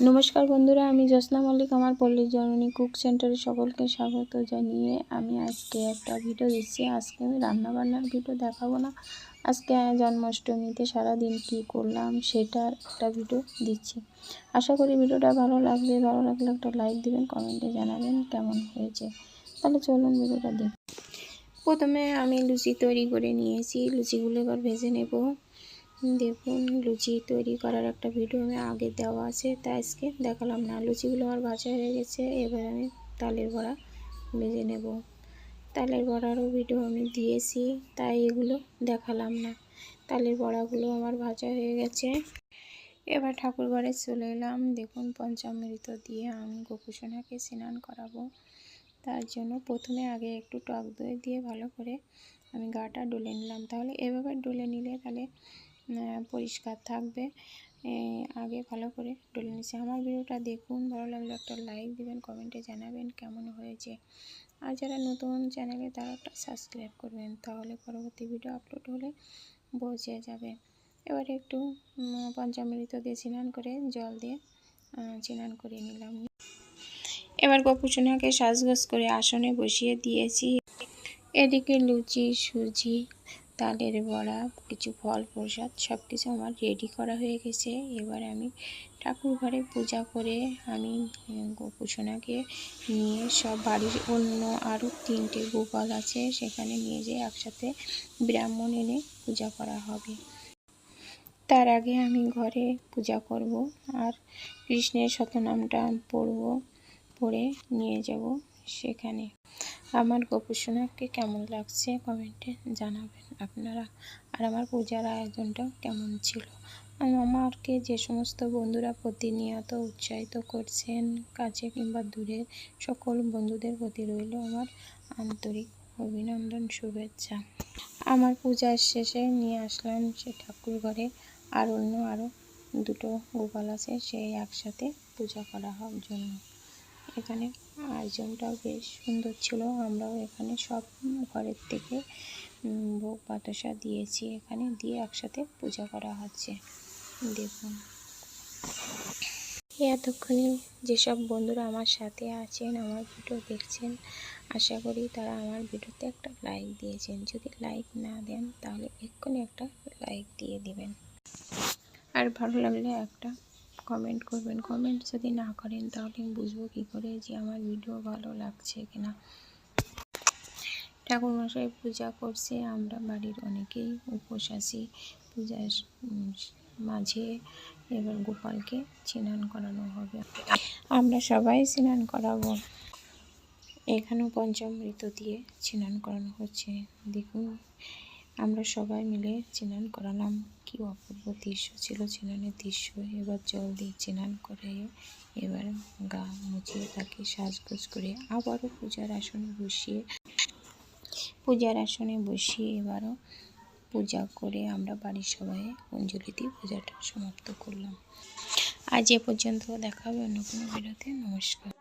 নমস্কার বন্ধুরা, আমি জ্যোৎস্না মল্লিক, আমার পল্লীর জননী কুক সেন্টারে সকলকে স্বাগত জানিয়ে আমি আজকে একটা ভিডিও দিচ্ছি। আজকে আমি রান্নাবান্নার ভিডিও দেখাবো না। আজকে জন্মাষ্টমীতে সারাদিন কী করলাম সেটার একটা ভিডিও দিচ্ছি। আশা করি ভিডিওটা ভালো লাগবে। ভালো লাগলে একটা লাইক দিবেন, কমেন্টে জানাবেন কেমন হয়েছে। তাহলে চলুন ভিডিওটা দেখ। প্রথমে আমি লুচি তৈরি করে নিয়েছি। লুচিগুলো এবার ভেজে নেব। দেখুন, লুচি তৈরি করার একটা ভিডিও আমি আগে দেওয়া আছে তাই আজকে দেখালাম না। লুচিগুলো আমার ভাজা হয়ে গেছে, এবার আমি তালের বড়া ভেজে নেব। তালের বড়ারও ভিডিও আমি দিয়েছি, তাই এগুলো দেখালাম না। তালের বড়াগুলো আমার ভাজা হয়ে গেছে। এবার ঠাকুর ঘরে চলে এলাম। দেখুন, পঞ্চামৃত দিয়ে আমি গোপুসোনাকে স্নান করাবো। তার জন্য প্রথমে আগে একটু টক দই দিয়ে ভালো করে আমি গাটা ডলে নিলাম। তাহলে এভাবে ডলে নিলে তাহলে পরিষ্কার থাকবে। আগে ভালো করে ডলে নিচ্ছে। আমার ভিডিওটা দেখুন, ভালো লাগলে একটা লাইক দিবেন কমেন্টে জানাবেন কেমন হয়েছে। আর যারা নতুন চ্যানেলে তারা একটা সাবস্ক্রাইব করবেন, তাহলে পরবর্তী ভিডিও আপলোড হলে পৌঁছে যাবে। এবারে একটু পঞ্চামৃত দিয়ে স্নান করে, জল দিয়ে স্নান করে নিলাম। এবার গোপুসোনাকে সাজগোজ করে আসনে বসিয়ে দিয়েছি। এদিকে লুচি, সুজি তালের বড়া, কিছু ফল প্রসাদ সব কিছু আমার রেডি করা হয়ে গেছে। এবার আমি ঠাকুর ঘরে পূজা করে আমি গোপুসোনাকে নিয়ে সব বাড়ির অন্য আরও তিনটে গোপাল আছে, সেখানে নিয়ে যেয়ে একসাথে ব্রাহ্মণ এনে পূজা করা হবে। তার আগে আমি ঘরে পূজা করব আর কৃষ্ণের শতনামটা পড়ব, পড়ে নিয়ে যাব সেখানে। আমার গোপুসোনাকে কেমন লাগছে কমেন্টে জানাবেন আপনারা। আর আমার পূজার আয়োজনটাও কেমন ছিল? আমাকে যে সমস্ত বন্ধুরা প্রতিনিয়ত উৎসাহিত করছেন কাছে কিংবা দূরের সকল বন্ধুদের প্রতি রইল আমার আন্তরিক অভিনন্দন, শুভেচ্ছা। আমার পূজার শেষে নিয়ে আসলাম সে ঠাকুর ঘরে। আর অন্য আরও দুটো গোপাল আছে, সেই একসাথে পূজা করা হওয়ার জন্য। এখানে। আয়োজনটাও বেশ সুন্দর ছিল। আমরাও এখানে সব ঘরের থেকে ভোগ বাতাসা দিয়েছি এখানে। দিয়ে একসাথে পূজা করা হচ্ছে। দেখুন। এতক্ষণে যেসব বন্ধুরা আমার সাথে আছেন, আমার ভিডিও দেখছেন, আশা করি তারা আমার ভিডিওতে একটা লাইক দিয়েছেন। যদি লাইক না দেন, তাহলে এক্ষুনি একটা লাইক দিয়ে দিবেন। আর ভালো লাগলে একটা কমেন্ট করবেন কমেন্ট যদি না করেন তাহলে আমি বুঝব কী করে যে আমার ভিডিও ভালো লাগছে কিনা। ঠাকুরমশাই পূজা করছে, আমরা বাড়ির অনেকেই উপোস আছি। পূজার মাঝে এবার গোপালকে স্নান করানো হবে। আমরা সবাই স্নান করাবো। এখানেও পঞ্চামৃত দিয়ে স্নান করানো হচ্ছে। দেখুন আমরা সবাই মিলে স্নান করালাম কি অপূর্ব দৃশ্য ছিল স্নানের দৃশ্য। এবার জল দিয়ে স্নান করে এবার গা মুছিয়ে তাকে সাজগোজ করে আবারও পূজার আসনে বসিয়ে, পূজার আসনে বসিয়ে এবারও পূজা করে আমরা বাড়ির সবাই অঞ্জলি দিয়ে পূজাটা সমাপ্ত করলাম। আজ এ পর্যন্ত দেখা হবে অন্য কোনো ভিডিওতে। নমস্কার।